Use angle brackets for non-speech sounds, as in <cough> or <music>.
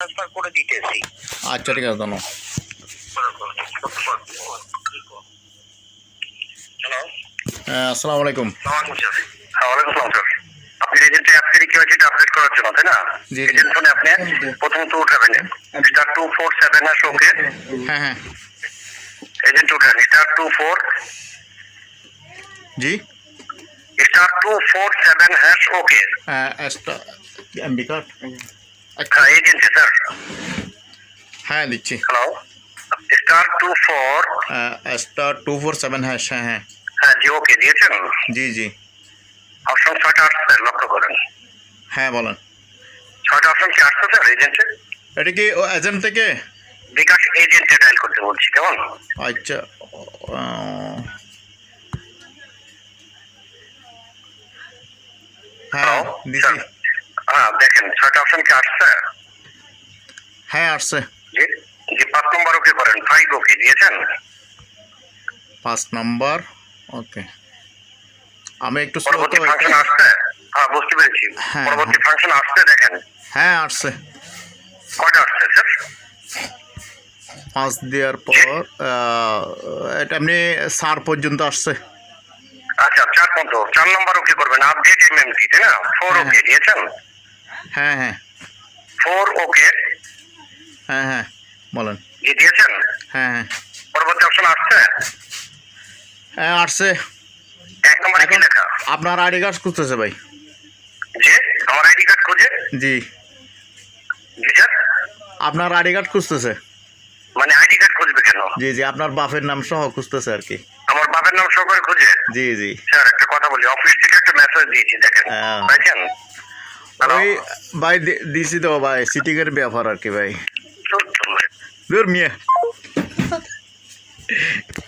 Transfer করে দিতেছি। আচ্ছা ঠিক আছে ধন্যবাদ। হ্যালো হ্যাঁ আসসালামু আলাইকুম। আপনি এজেন্টে অ্যাপসের কি আপডেট করার জন্য তাই না? জি, জি। এজেন্ট ফোনে আপনি প্রথমত উঠাবেন। স্টার টু ফোর সেভেন হ্যাঁ হ্যাঁ। এজেন্ট উঠান। স্টার টু ফোর জি? Star two four seven hash okay একটা এমবি কার্ড হ্যাঁ এজেন্টে স্যার হ্যাঁ দিচ্ছি hello star two four star two four seven হ্যাঁ হ্যাঁ হ্যাঁ হ্যাঁ জি ওকে দিয়েছেন জি জি অপশন ছয়টা আসছে লক্ষ্য করেন হ্যাঁ বলেন ছয়টা অপশন কি আসছে স্যার এজেন্টে এটা কি এজেন্ট থেকে বিকাশ এজেন্টে ডায়াল করতে বলছি কেমন আচ্ছা হ্যাঁ দেখেন ছয়টা অপশন কি আসছে হ্যাঁ আসছে। জি পাঁচ নম্বর ওকে করেন। ফাইভ ওকে দিয়েছেন? পাঁচ নাম্বার ওকে। আমি একটু স্লো পরবর্তী তো ফাংশন আসছে? হ্যাঁ বুঝতে পেরেছি। হ্যাঁ, পরবর্তী ফাংশন আসছে দেখেন। হ্যাঁ আসছে। কয়টা আসছে স্যার? পাঁচ দেওয়ার পর এটা এমনি সার পর্যন্ত আসছে। আচ্ছা চার পর্যন্ত। চার নম্বর ওকে করবেন। আপডেট এমএমটি তাই না? ফোর হ্যাঁ, ওকে দিয়েছেন? হ্যাঁ হ্যাঁ। ফোর ওকে হ্যাঁ হ্যাঁ বলেন। জি দিয়েছেন? হ্যাঁ হ্যাঁ। পরবর্তী অপশন আসছে? হ্যাঁ আসছে। এক নম্বরে কি লেখা? আপনার আইডি কার্ড খুঁজতেছে ভাই। যে আমার আইডি কার্ড খুঁজে? জি। জি স্যার। আপনার আইডি কার্ড খুঁজতেছে? মানে আইডি কার্ড খুঁজবে কেন? জি জি আপনার বাপের নাম সহ খুঁজতেছে আর কি। আমার বাবার নাম সহকারে খুঁজে? জি জি। স্যার একটা কথা বলি অফিস থেকে একটা মেসেজ দিয়েছি দেখেন। হ্যাঁ। ভাই দিছি তো ভাই সিটিং এর ব্যাপার আর কি ভাই। Vermeye. <laughs>